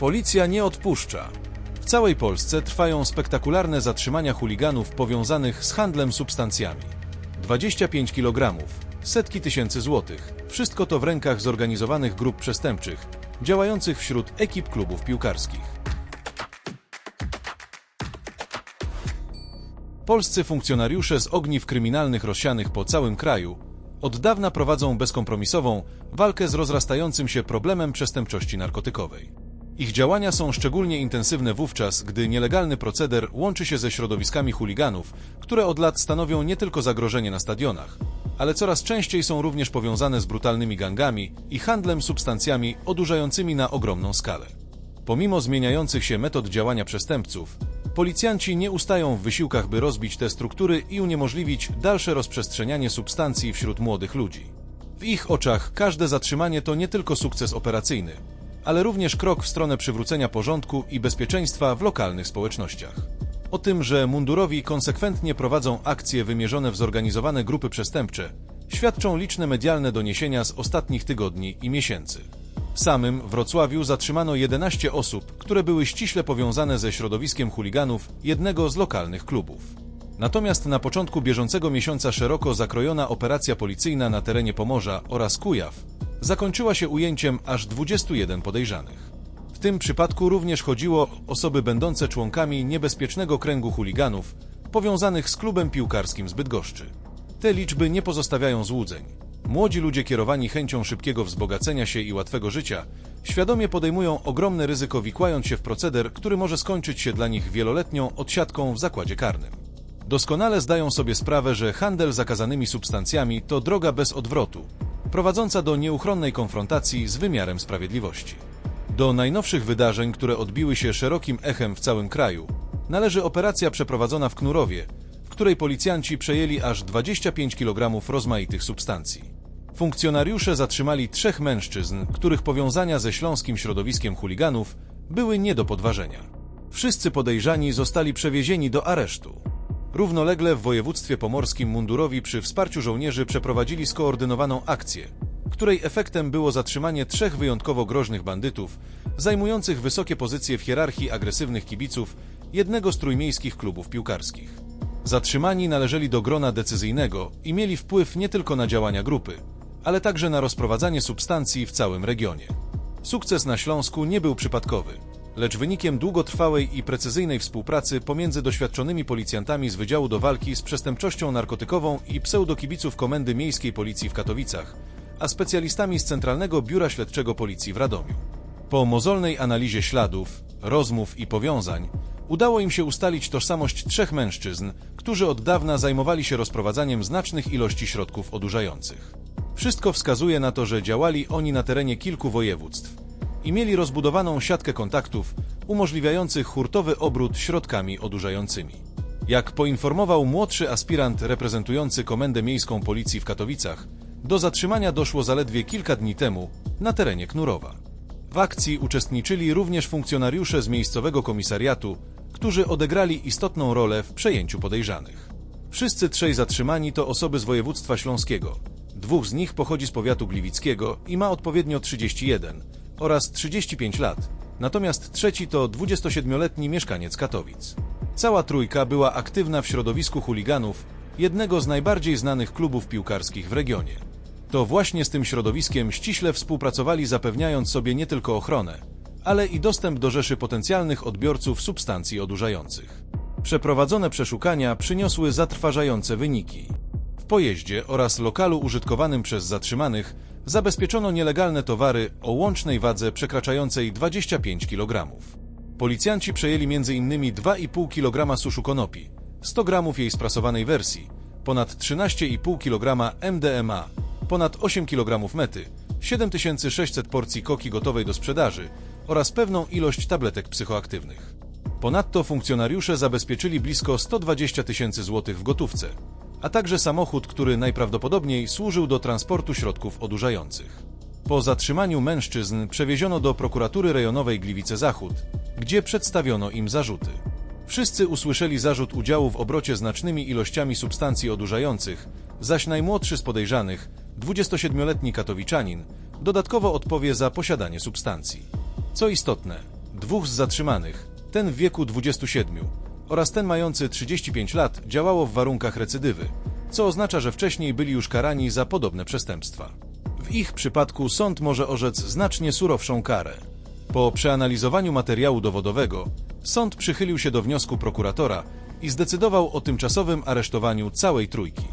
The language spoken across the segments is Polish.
Policja nie odpuszcza. W całej Polsce trwają spektakularne zatrzymania chuliganów powiązanych z handlem substancjami. 25 kg, setki tysięcy złotych. Wszystko to w rękach zorganizowanych grup przestępczych, działających wśród ekip klubów piłkarskich. Polscy funkcjonariusze z ogniw kryminalnych rozsianych po całym kraju od dawna prowadzą bezkompromisową walkę z rozrastającym się problemem przestępczości narkotykowej. Ich działania są szczególnie intensywne wówczas, gdy nielegalny proceder łączy się ze środowiskami chuliganów, które od lat stanowią nie tylko zagrożenie na stadionach, ale coraz częściej są również powiązane z brutalnymi gangami i handlem substancjami odurzającymi na ogromną skalę. Pomimo zmieniających się metod działania przestępców, policjanci nie ustają w wysiłkach, by rozbić te struktury i uniemożliwić dalsze rozprzestrzenianie substancji wśród młodych ludzi. W ich oczach każde zatrzymanie to nie tylko sukces operacyjny, ale również krok w stronę przywrócenia porządku i bezpieczeństwa w lokalnych społecznościach. O tym, że mundurowi konsekwentnie prowadzą akcje wymierzone w zorganizowane grupy przestępcze, świadczą liczne medialne doniesienia z ostatnich tygodni i miesięcy. W samym Wrocławiu zatrzymano 11 osób, które były ściśle powiązane ze środowiskiem chuliganów jednego z lokalnych klubów. Natomiast na początku bieżącego miesiąca szeroko zakrojona operacja policyjna na terenie Pomorza oraz Kujaw zakończyła się ujęciem aż 21 podejrzanych. W tym przypadku również chodziło o osoby będące członkami niebezpiecznego kręgu chuliganów powiązanych z klubem piłkarskim z Bydgoszczy. Te liczby nie pozostawiają złudzeń. Młodzi ludzie kierowani chęcią szybkiego wzbogacenia się i łatwego życia świadomie podejmują ogromne ryzyko wikłając się w proceder, który może skończyć się dla nich wieloletnią odsiadką w zakładzie karnym. Doskonale zdają sobie sprawę, że handel zakazanymi substancjami to droga bez odwrotu, prowadząca do nieuchronnej konfrontacji z wymiarem sprawiedliwości. Do najnowszych wydarzeń, które odbiły się szerokim echem w całym kraju, należy operacja przeprowadzona w Knurowie, w której policjanci przejęli aż 25 kg rozmaitych substancji. Funkcjonariusze zatrzymali trzech mężczyzn, których powiązania ze śląskim środowiskiem chuliganów były nie do podważenia. Wszyscy podejrzani zostali przewiezieni do aresztu. Równolegle w województwie pomorskim mundurowi przy wsparciu żołnierzy przeprowadzili skoordynowaną akcję, której efektem było zatrzymanie trzech wyjątkowo groźnych bandytów, zajmujących wysokie pozycje w hierarchii agresywnych kibiców jednego z trójmiejskich klubów piłkarskich. Zatrzymani należeli do grona decyzyjnego i mieli wpływ nie tylko na działania grupy, ale także na rozprowadzanie substancji w całym regionie. Sukces na Śląsku nie był przypadkowy lecz wynikiem długotrwałej i precyzyjnej współpracy pomiędzy doświadczonymi policjantami z Wydziału do Walki z Przestępczością Narkotykową i pseudokibiców Komendy Miejskiej Policji w Katowicach, a specjalistami z Centralnego Biura Śledczego Policji w Radomiu. Po mozolnej analizie śladów, rozmów i powiązań udało im się ustalić tożsamość trzech mężczyzn, którzy od dawna zajmowali się rozprowadzaniem znacznych ilości środków odurzających. Wszystko wskazuje na to, że działali oni na terenie kilku województw, i mieli rozbudowaną siatkę kontaktów umożliwiających hurtowy obrót środkami odurzającymi. Jak poinformował młodszy aspirant reprezentujący Komendę Miejską Policji w Katowicach, do zatrzymania doszło zaledwie kilka dni temu na terenie Knurowa. W akcji uczestniczyli również funkcjonariusze z miejscowego komisariatu, którzy odegrali istotną rolę w przejęciu podejrzanych. Wszyscy trzej zatrzymani to osoby z województwa śląskiego. Dwóch z nich pochodzi z powiatu gliwickiego i ma odpowiednio 31, oraz 35 lat, natomiast trzeci to 27-letni mieszkaniec Katowic. Cała trójka była aktywna w środowisku chuliganów, jednego z najbardziej znanych klubów piłkarskich w regionie. To właśnie z tym środowiskiem ściśle współpracowali, zapewniając sobie nie tylko ochronę, ale i dostęp do rzeszy potencjalnych odbiorców substancji odurzających. Przeprowadzone przeszukania przyniosły zatrważające wyniki. W pojeździe oraz lokalu użytkowanym przez zatrzymanych zabezpieczono nielegalne towary o łącznej wadze przekraczającej 25 kg. Policjanci przejęli m.in. 2,5 kg suszu konopi, 100 g jej sprasowanej wersji, ponad 13,5 kg MDMA, ponad 8 kg mety, 7600 porcji koki gotowej do sprzedaży oraz pewną ilość tabletek psychoaktywnych. Ponadto funkcjonariusze zabezpieczyli blisko 120 tysięcy złotych w gotówce, a także samochód, który najprawdopodobniej służył do transportu środków odurzających. Po zatrzymaniu mężczyzn przewieziono do prokuratury rejonowej Gliwice Zachód, gdzie przedstawiono im zarzuty. Wszyscy usłyszeli zarzut udziału w obrocie znacznymi ilościami substancji odurzających, zaś najmłodszy z podejrzanych, 27-letni katowiczanin, dodatkowo odpowie za posiadanie substancji. Co istotne, Dwóch z zatrzymanych, ten w wieku 27 oraz ten mający 35 lat, działało w warunkach recydywy, co oznacza, że wcześniej byli już karani za podobne przestępstwa. W ich przypadku sąd może orzec znacznie surowszą karę. Po przeanalizowaniu materiału dowodowego, sąd przychylił się do wniosku prokuratora i zdecydował o tymczasowym aresztowaniu całej trójki.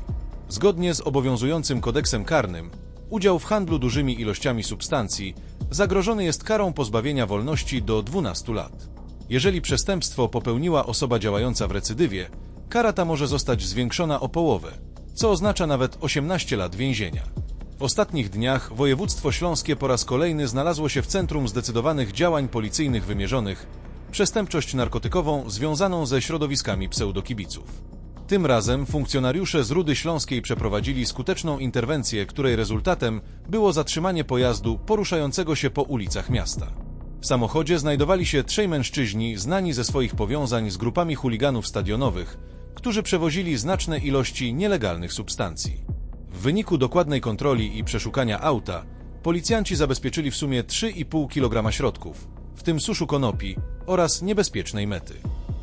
Zgodnie z obowiązującym kodeksem karnym, udział w handlu dużymi ilościami substancji zagrożony jest karą pozbawienia wolności do 12 lat. Jeżeli przestępstwo popełniła osoba działająca w recydywie, kara ta może zostać zwiększona o połowę, co oznacza nawet 18 lat więzienia. W ostatnich dniach województwo śląskie po raz kolejny znalazło się w centrum zdecydowanych działań policyjnych wymierzonych przestępczość narkotykową związaną ze środowiskami pseudokibiców. Tym razem funkcjonariusze z Rudy Śląskiej przeprowadzili skuteczną interwencję, której rezultatem było zatrzymanie pojazdu poruszającego się po ulicach miasta. W samochodzie znajdowali się trzej mężczyźni znani ze swoich powiązań z grupami chuliganów stadionowych, którzy przewozili znaczne ilości nielegalnych substancji. W wyniku dokładnej kontroli i przeszukania auta, policjanci zabezpieczyli w sumie 3,5 kg środków, w tym suszu konopi oraz niebezpiecznej mety.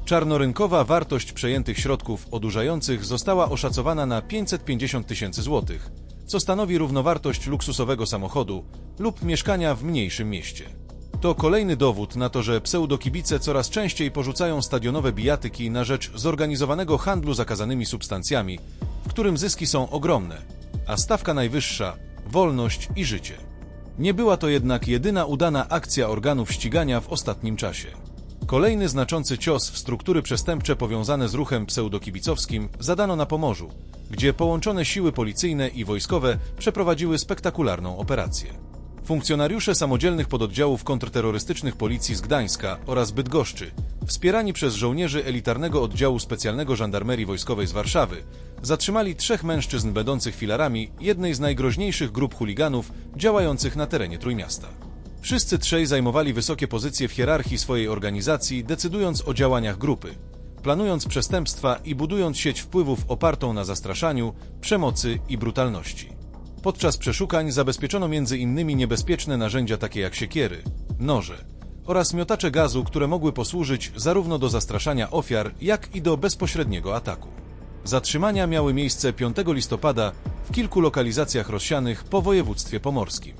Czarnorynkowa wartość przejętych środków odurzających została oszacowana na 550 tysięcy złotych, co stanowi równowartość luksusowego samochodu lub mieszkania w mniejszym mieście. To kolejny dowód na to, że pseudokibice coraz częściej porzucają stadionowe bijatyki na rzecz zorganizowanego handlu zakazanymi substancjami, w którym zyski są ogromne, a stawka najwyższa wolność i życie. Nie była to jednak jedyna udana akcja organów ścigania w ostatnim czasie. Kolejny znaczący cios w struktury przestępcze powiązane z ruchem pseudokibicowskim zadano na Pomorzu, gdzie połączone siły policyjne i wojskowe przeprowadziły spektakularną operację. Funkcjonariusze samodzielnych pododdziałów kontrterrorystycznych policji z Gdańska oraz Bydgoszczy, wspierani przez żołnierzy elitarnego oddziału specjalnego żandarmerii wojskowej z Warszawy, zatrzymali trzech mężczyzn będących filarami jednej z najgroźniejszych grup chuliganów działających na terenie Trójmiasta. Wszyscy trzej zajmowali wysokie pozycje w hierarchii swojej organizacji, decydując o działaniach grupy, planując przestępstwa i budując sieć wpływów opartą na zastraszaniu, przemocy i brutalności. Podczas przeszukań zabezpieczono innymi niebezpieczne narzędzia takie jak siekiery, noże oraz miotacze gazu, które mogły posłużyć zarówno do zastraszania ofiar, jak i do bezpośredniego ataku. Zatrzymania miały miejsce 5 listopada w kilku lokalizacjach rozsianych po województwie pomorskim.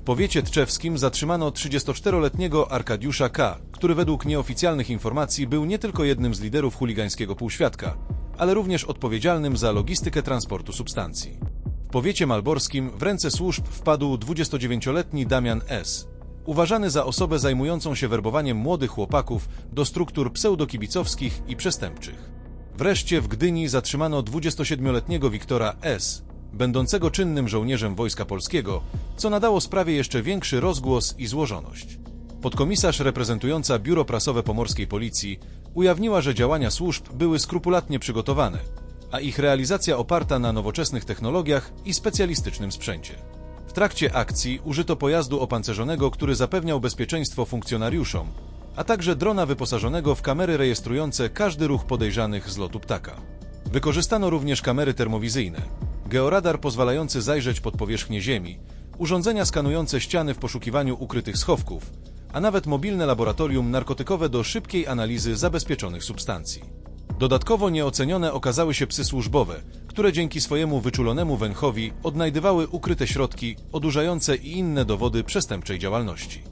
W powiecie tczewskim zatrzymano 34-letniego Arkadiusza K., który według nieoficjalnych informacji był nie tylko jednym z liderów chuligańskiego półświadka, ale również odpowiedzialnym za logistykę transportu substancji. Powiecie malborskim w ręce służb wpadł 29-letni Damian S., uważany za osobę zajmującą się werbowaniem młodych chłopaków do struktur pseudokibicowskich i przestępczych. Wreszcie w Gdyni zatrzymano 27-letniego Wiktora S., będącego czynnym żołnierzem Wojska Polskiego, co nadało sprawie jeszcze większy rozgłos i złożoność. Podkomisarz reprezentująca Biuro Prasowe Pomorskiej Policji ujawniła, że działania służb były skrupulatnie przygotowane, a ich realizacja oparta na nowoczesnych technologiach i specjalistycznym sprzęcie. W trakcie akcji użyto pojazdu opancerzonego, który zapewniał bezpieczeństwo funkcjonariuszom, a także drona wyposażonego w kamery rejestrujące każdy ruch podejrzanych z lotu ptaka. Wykorzystano również kamery termowizyjne, georadar pozwalający zajrzeć pod powierzchnię Ziemi, urządzenia skanujące ściany w poszukiwaniu ukrytych schowków, a nawet mobilne laboratorium narkotykowe do szybkiej analizy zabezpieczonych substancji. Dodatkowo nieocenione okazały się psy służbowe, które dzięki swojemu wyczulonemu węchowi odnajdywały ukryte środki, odurzające i inne dowody przestępczej działalności.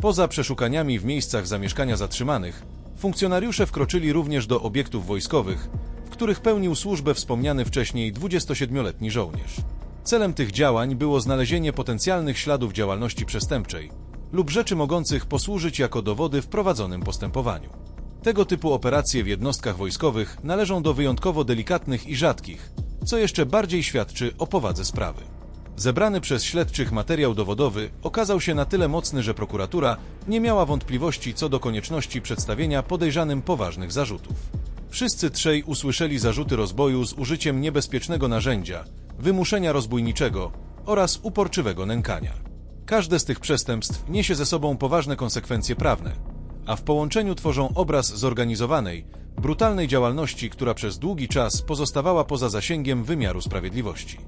Poza przeszukaniami w miejscach zamieszkania zatrzymanych, funkcjonariusze wkroczyli również do obiektów wojskowych, w których pełnił służbę wspomniany wcześniej 27-letni żołnierz. Celem tych działań było znalezienie potencjalnych śladów działalności przestępczej lub rzeczy mogących posłużyć jako dowody w prowadzonym postępowaniu. Tego typu operacje w jednostkach wojskowych należą do wyjątkowo delikatnych i rzadkich, co jeszcze bardziej świadczy o powadze sprawy. Zebrany przez śledczych materiał dowodowy okazał się na tyle mocny, że prokuratura nie miała wątpliwości co do konieczności przedstawienia podejrzanym poważnych zarzutów. Wszyscy trzej usłyszeli zarzuty rozboju z użyciem niebezpiecznego narzędzia, wymuszenia rozbójniczego oraz uporczywego nękania. Każde z tych przestępstw niesie ze sobą poważne konsekwencje prawne, a w połączeniu tworzą obraz zorganizowanej, brutalnej działalności, która przez długi czas pozostawała poza zasięgiem wymiaru sprawiedliwości.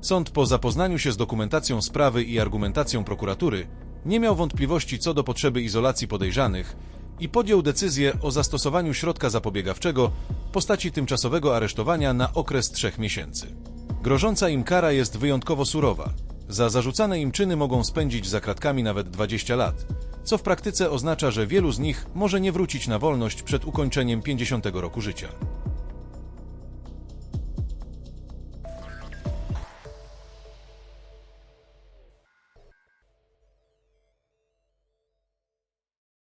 Sąd po zapoznaniu się z dokumentacją sprawy i argumentacją prokuratury nie miał wątpliwości co do potrzeby izolacji podejrzanych i podjął decyzję o zastosowaniu środka zapobiegawczego w postaci tymczasowego aresztowania na okres trzech miesięcy. Grożąca im kara jest wyjątkowo surowa. Za zarzucane im czyny mogą spędzić za kratkami nawet 20 lat, co w praktyce oznacza, że wielu z nich może nie wrócić na wolność przed ukończeniem 50 roku życia.